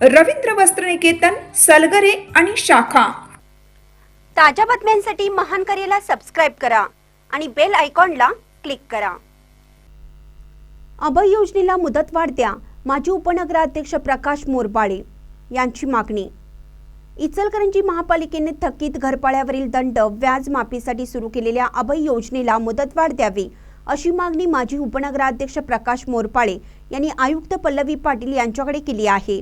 रवींद्र वस्त्रनिकेतन सलगरे आणि शाखा. ताज्या बातम्यांसाठी महान करेला सबस्क्राईब करा आणि बेल आयकॉनला क्लिक करा. अभय योजनेला मुदतवाढ द्या माजी उपनगराध्यक्ष प्रकाश मोरबाळे यांची मागणी. इचलकरंजी महापालिकेने थकीत घरपाळ्यावरील दंड व्याज माफीसाठी सुरू केलेल्या अभय योजनेला मुदतवाढ द्यावी अशी मागणी माजी उपनगराध्यक्ष प्रकाश मोरपाळे यांनी आयुक्त पल्लवी पाटील यांच्याकडे केली आहे.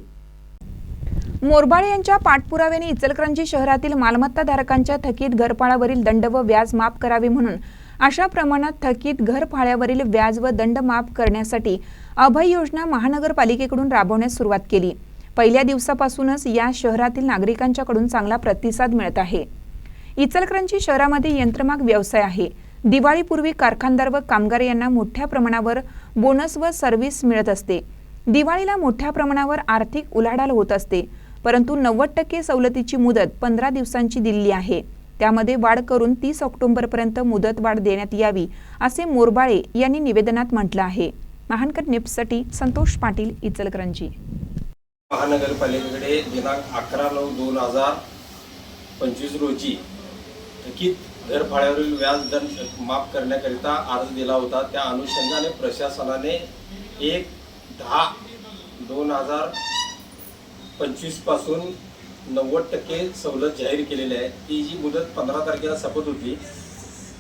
मोरबाळे यांच्या पाठपुराव्याने इचलकरंजी शहरातील मालमत्ताधारकांच्या थकीत घरपाळावरील दंड व व्याज माफ करावे म्हणून अशा प्रमाणात थकीत घरफाळ्यावरील व्याज व दंड माफ करण्यासाठी अभय योजना महानगरपालिकेकडून राबवण्यास सुरुवात केली. पहिल्या दिवसापासूनच या शहरातील नागरिकांच्याकडून चांगला प्रतिसाद मिळत आहे. इचलकरंजी शहरामध्ये यंत्रमाग व्यवसाय आहे. दिवाळीपूर्वी कारखानदार व कामगार यांना मोठ्या प्रमाणावर बोनस व सर्व्हिस मिळत असते. दिवाळीला मोठ्या प्रमाणावर आर्थिक उलाढाल होत असते. परंतु नव्वद टक्के सवलतीची मुदत पंधरा दिवसांची दिली आहे. त्यामध्ये वाढ करून तीस ऑक्टोबरपर्यंत मुदतवाढ देण्यात यावी असे मोरबाळे यांनी निवेदनात म्हटलं आहे. महानकर निप्ससाठी संतोष पाटील इचलकरंजी. महानगरपालिकेकडे दिनांक अकरा नऊ दोन हजार पंचवीस रोजी थकीत घरफाळ्यावरील व्याज दर माफ करण्याकरिता अर्ज दिला होता. त्या अनुषंगाने प्रशासनाने एक दहा दोन हजार पंचवीसपासून नव्वद टक्के सवलत जाहीर केलेली आहे. ती जी मुदत पंधरा तारखेला संपत होती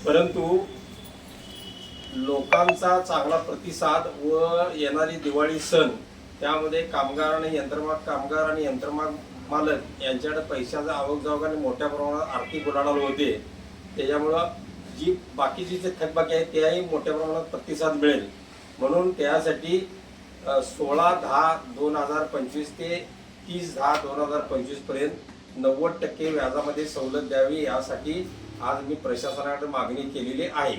परंतु लोकांचा चांगला प्रतिसाद व येणारी दिवाळी सण त्यामध्ये कामगार आणि यंत्रमाग कामगार आणि यंत्रमाग मालक यांच्याकडे पैशाचा आवक जावक आणि मोठ्या प्रमाणात आर्थिक उलाढाल होते. त्याच्यामुळं जी बाकीची जे थकबाकी आहे त्याही मोठ्या प्रमाणात प्रतिसाद मिळेल. म्हणून त्यासाठी सोळा दहा दोन हजार पंचवीस ते तीस दहा दोन हजार पंचवीसपर्यंत नव्वद टक्के व्याजामध्ये सवलत द्यावी यासाठी आज मी प्रशासनाकडे मागणी केलेली आहे.